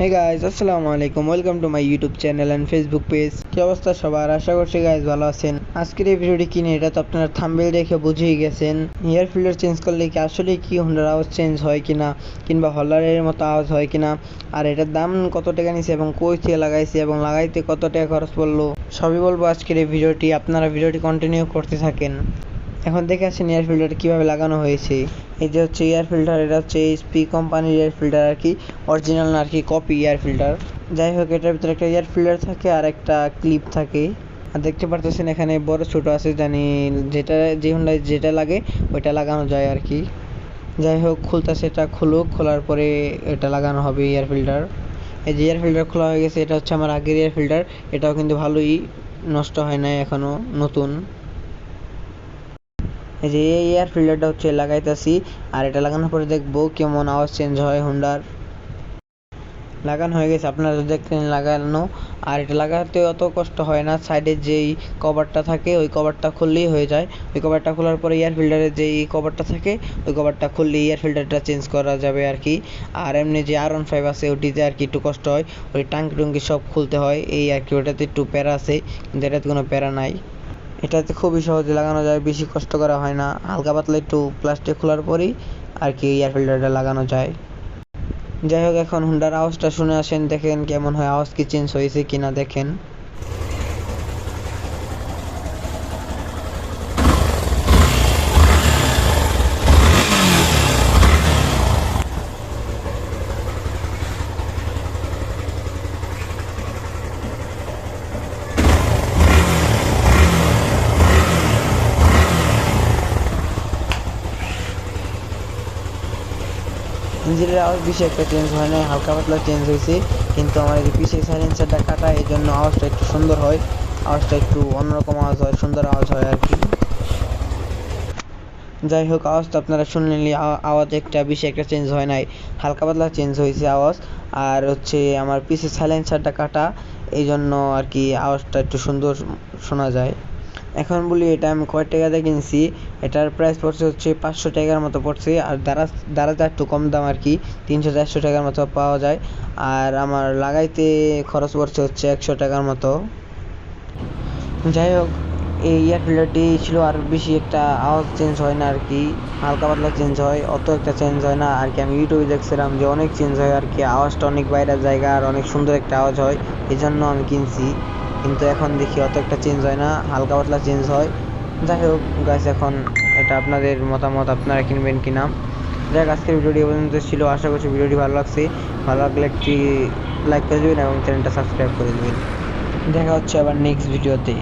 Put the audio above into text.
হে guys আসসালামু আলাইকুম welcome to my YouTube channel and Facebook page কি অবস্থা সবার? আশা করছি গাইজ ভালো আছেন। আজকের এই ভিডিওটি কিনে এটা তো আপনারা থাম্বেল দেখে বুঝেই গেছেন। এয়ার ফিল্টার চেঞ্জ করলে কি আসলে কি হোন্ডার আওয়াজ চেঞ্জ হয় কিনা? কিংবা হলারের মতো আওয়াজ হয় কিনা? আর এটার দাম কত টাকা নিছে এবং কই থেকে লাগাইছে এবং লাগাইতে কত টাকা খরচ পড়ল? সবই বলব আজকের এই ভিডিওটি আপনারা ভিডিওটি কন্টিনিউ করতে থাকেন। এখন দেখে আসেন এয়ার ফিল্টার কীভাবে লাগানো হয়েছে। এই যে হচ্ছে এয়ার ফিল্টার এটা হচ্ছে এইচপি কোম্পানির এয়ার ফিল্টার আর কি অরিজিনাল না আর কি কপি এয়ার ফিল্টার যাই হোক, এটার ভিতরে একটা এয়ার ফিল্টার থাকে আর একটা ক্লিপ থাকে। আর দেখতে পারতেছেন এখানে বড় ছোট আছে, জানি যেটা, যে হোন্ডায় যেটা লাগে, ওইটা লাগানো যায় আর কি। যাই হোক, খুলতেছে এটা, খুলুক, খোলার পরে এটা লাগানো হবে এয়ার ফিল্টার এই যে এয়ার ফিল্টার খোলা হয়ে গেছে, এটা হচ্ছে আমার আগের এয়ার ফিল্টার এটাও কিন্তু ভালোই নষ্ট হয় নাই এখনও, নতুন। যে এই এয়ার ফিল্টারটা হচ্ছে লাগাইতেছি, আর এটা লাগানোর পরে দেখব কেমন আওয়াজ চেঞ্জ হয় হোন্ডার লাগানো হয়ে গেছে, আপনারা দেখলেন লাগানো, আর এটা লাগাতে অত কষ্ট হয় না সাইডে যেই কভারটা থাকে, ওই কভারটা খুললেই হয়ে যায়। ওই কভারটা খোলার পরে এয়ার ফিল্টারের যেই কভারটা থাকে, ওই কভারটা খুললে এয়ার ফিল্টারটা চেঞ্জ করা যাবে আর কি আর এমনি যে আর ওয়ান ফাইভ আছে, ওটিতে আর কি একটু কষ্ট হয়। ওই টাঙ্কি টুঙ্কি সব খুলতে হয়, এই আর কি ওটাতে একটু প্যারা আছে, কিন্তু এটাতে কোনো প্যারা নাই। এটাতে খুবই সহজে লাগানো যায়, বেশি কষ্ট করা হয় না। হালকা পাতলা একটু প্লাস্টিক খোলার পরেই আর কি এয়ার ফিল্টারটা লাগানো যায়। যাই হোক, এখন হুন্ডার আওয়াজটা শুনে আসেন, দেখেন কেমন হয়, আওয়াজ কি চেঞ্জ হয়েছে কিনা দেখেন। ইঞ্জিনের আওয়াজ বেশি একটা চেঞ্জ হয় না হালকা পাতলা চেঞ্জ হয়েছে। কিন্তু আমার এই পিছিয়ে সাইলেন্সারটা কাটা এই জন্য আওয়াজটা একটু সুন্দর হয়। আওয়াজটা একটু অন্যরকম আওয়াজ হয়, সুন্দর আওয়াজ হয় আর কি। যাই হোক আওয়াজটা আপনারা আওয়া- আওয়াজ একটা বেশি একটা চেঞ্জ হয় নাই। হালকা পাতলা চেঞ্জ হয়েছে আওয়াজ। আর হচ্ছে আমার পিছে সাইলেন্সারটা কাটা, এই জন্য আর কি আওয়াজটা একটু সুন্দর শোনা যায়। এখন বলি এটা আমি কয় টাকাতে কিনছি? এটার প্রাইস পড়ছে হচ্ছে পাঁচশো টাকার মতো পড়ছে। আর দারাজ দারাজটা একটু কম দাম আর কি তিনশো চারশো টাকার মতো পাওয়া যায়। আর আমার লাগাইতে খরচ পড়ছে হচ্ছে একশো টাকার মতো। যাই হোক, এই এয়ার ফিল্টারটি ছিল আর বেশি একটা আওয়াজ চেঞ্জ হয় না আর কি হালকা পাতলা চেঞ্জ হয়, অত একটা চেঞ্জ হয় না। আর কি আমি ইউটিউবে দেখছিলাম যে অনেক চেঞ্জ হয় আর কি আওয়াজটা অনেক বাইরের জায়গা আর অনেক সুন্দর একটা আওয়াজ হয়। এই জন্য আমি কিনছি। কিন্তু এখন দেখি অত একটা চেঞ্জ হয় না, হালকা পাতলা চেঞ্জ হয়। যাই হোক গাছ এখন এটা আপনাদের মতামত আপনারা কিনবেন কিনা। যাই হোক আজকের ভিডিওটি পর্যন্ত ছিল। আশা করছি ভিডিওটি ভালো লাগছে। ভালো লাগলে একটি লাইক করে দেবেন এবং চ্যানেলটা সাবস্ক্রাইব করে দেবেন। দেখা হচ্ছে আবার নেক্সট ভিডিওতে